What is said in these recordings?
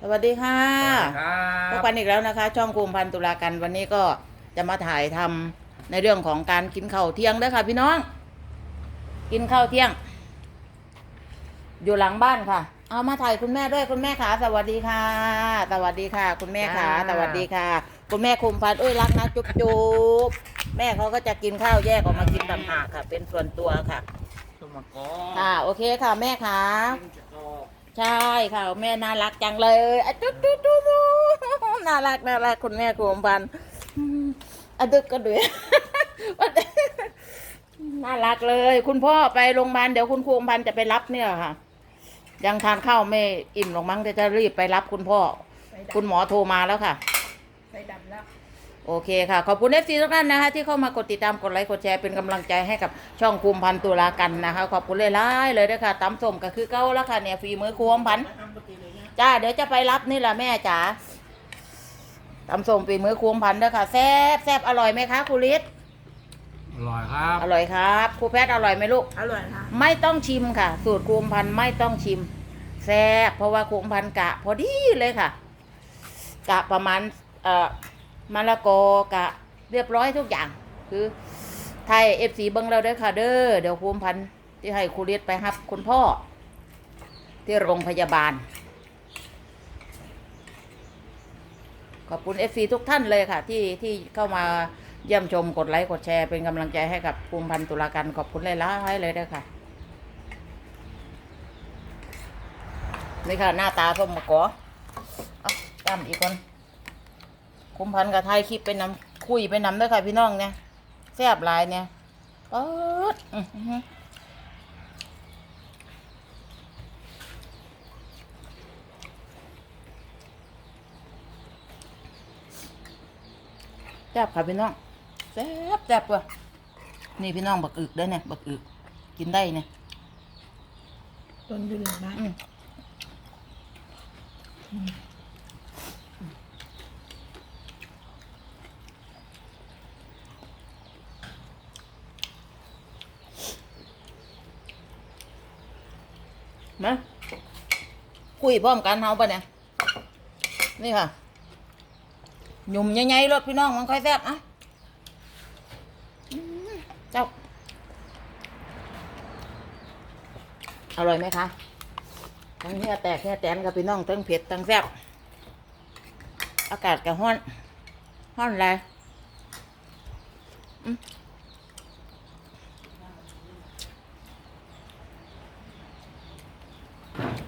สวัสดีค่ะครัพบบกันอีกแล้วนะคะ ช่องคุมพันตุลากันวันนี้ก็จะมาถ่ายทำในเรื่องของการกินข้าวเที่ยงด้วยค่ะ พี่น้อง กินข้าวเที่ยง อยู่หลังบ้านค่ะ เอามาถ่ายคุณแม่ด้วยคุณแม่ขาสวัสดีค่ะ สวัสดีค่ะ คุณแม่ขาสวัสดีค่ะ คุณแม่คุมพันเอ้ยรักนะจุ๊บจุ๊บแม่เขาก็จะกินข้าวแยกออกมากินต่างหากค่ะ เป็นส่วนตัวค่ะสมกอค่ะโอเคค่ะแม่ขากินจะกอ ใช่ค่ะแม่น่ารักจังเลยอะจุ๊ดจุ๊ดจุ๊ดจุ๊ดน่ารักน่ารักคุณแม่คุมพันธุ์อืมอะดึกก็ด้วยน่ารักเลย คุณพ่อไปโรงพยาบาลเดี๋ยวคุณครูอมพันธ์จะไปรับเนี่ยค่ะ ยังทานข้าวไม่อิ่มหรอกมั้งเดี๋ยวจะรีบไปรับคุณพ่อ คุณหมอโทรมาแล้วค่ะไฟดับแล้ว โอเคค่ะ ขอบคุณเอฟซีทุกท่านนะคะที่เข้ามากดติดตามกดไลค์กดแชร์เป็นกำลังใจให้กับช่องคุมพันธุ์ตุลากันนะคะ ขอบคุณเลยล่ายๆเลยด้วยค่ะตำส้มก็คือเก้าแล้วค่ะเนี่ยฝีมือครูอมพันธ์จ้าเดี๋ยวจะไปรับนี่แหละแม่จ๋าตำส้มฝีมือครูอมพันธ์ด้วยค่ะแซ่บแซ่บอร่อยไหมคะครูฤทธิ์อร่อยครับ อร่อยครับครูแพทย์อร่อยไหมลูกอร่อยค่ะไม่ต้องชิมค่ะ สูตรครูอมพันธ์ไม่ต้องชิมแซ่บเพราะว่าครูอมพันธ์กะ พอดีเลยค่ะ กะประมาณเอ่อ มะละกอกะ เรียบร้อยทุกอย่าง คือไทยเอฟซีเบิ้งเราเด้อค่ะเด้อเดี๋ยวครูอมพันธ์ที่ให้ครูเรียดไปรับคุณพ่อ ที่โรงพยาบาล ขอบคุณเอฟซีทุกท่านเลยค่ะ ที่ที่เข้ามาเยี่ยมชมกดไลค์ กดแชร์เป็นกำลังใจให้กับภูมิพันธ์ตุลาการขอบคุณเลยล่ายๆเลยเด้อค่ะนี่ค่ะ หน้าตาส้มมะกอเอาจำอีกคน คุมพันธ์กับไทยคลิปไปนำคุยไปนำเด้วยค่ะพี่น้องเนี่ยแซ่บหลายเนี่ยป๊ดอื้อหือแซ่บค่ะพี่น้องแซ่บแซ่บว่ะนี่พี่น้องบักอึกได้อเนี่ยบักอึกกินได้เนี่ยต้นอยู่หลังบ้าน มาคุยพร้อมกันเฮาปะเนี่ย นี่ค่ะ หยุ่มใหญ่ๆรถพี่น้องมันค่อยแซ่บอะเจ้า อร่อยไหมคะทั้งเนื้อแตกเนื้อแตนกับพี่น้องทั้งเผ็ดทั้งแซ่บ อากาศกับห้อนห้อนอะไรอืม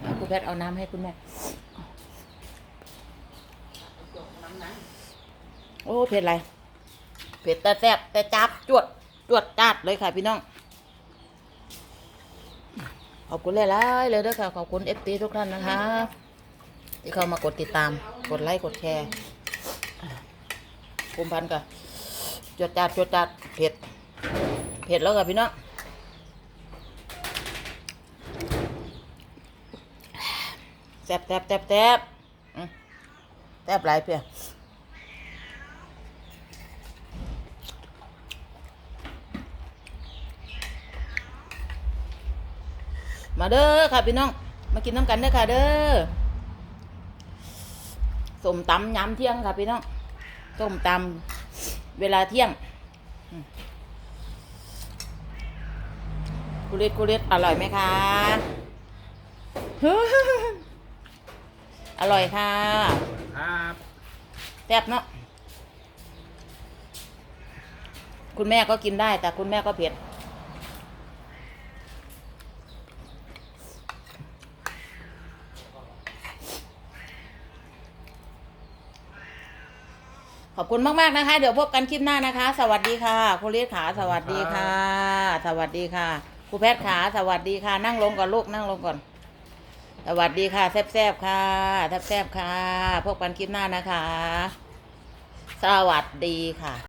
เอา คุณแพทย์เอาน้ำให้คุณแม่ โอ้ เผ็ดอะไร เผ็ดแต่แซ่บแต่จับจวดจวดจัดเลยค่ะพี่น้อง ขอบคุณหลายๆเลยด้วยค่ะ ขอบคุณเอฟตีทุกท่านนะคะ ที่เข้ามากดติดตาม กดไลค์ กดแชร์คุมพันกับจวดจัดจวดจัดเผ็ด เผ็ดแล้วค่ะพี่น้อง แซ่บแซ่บแซ่บแซ่บแซ่บหลายเพียมาเด้อค่ะพี่น้อง มากินน้ำกันเด้อค่ะเด้อส้มตำยามเที่ยงค่ะพี่น้องส้มตำเวลาเที่ยงกุเล็ดกุเล็ดอร่อยไหมคะ อร่อยค่ะครับแซ่บเนาะคุณแม่ก็กินได้ แต่คุณแม่ก็เผ็ดขอบคุณมาก ๆ นะคะ เดี๋ยวพบกันคลิปหน้านะคะ สวัสดีค่ะครูเลียขาสวัสดีค่ะ สวัสดีค่ะครูแพทย์ขาสวัสดีค่ะ นั่งลงก่อนลูกนั่งลงก่อน สวัสดีค่ะ แซบๆค่ะแซบๆค่ะ พบกันคลิปหน้านะคะ สวัสดีค่ะ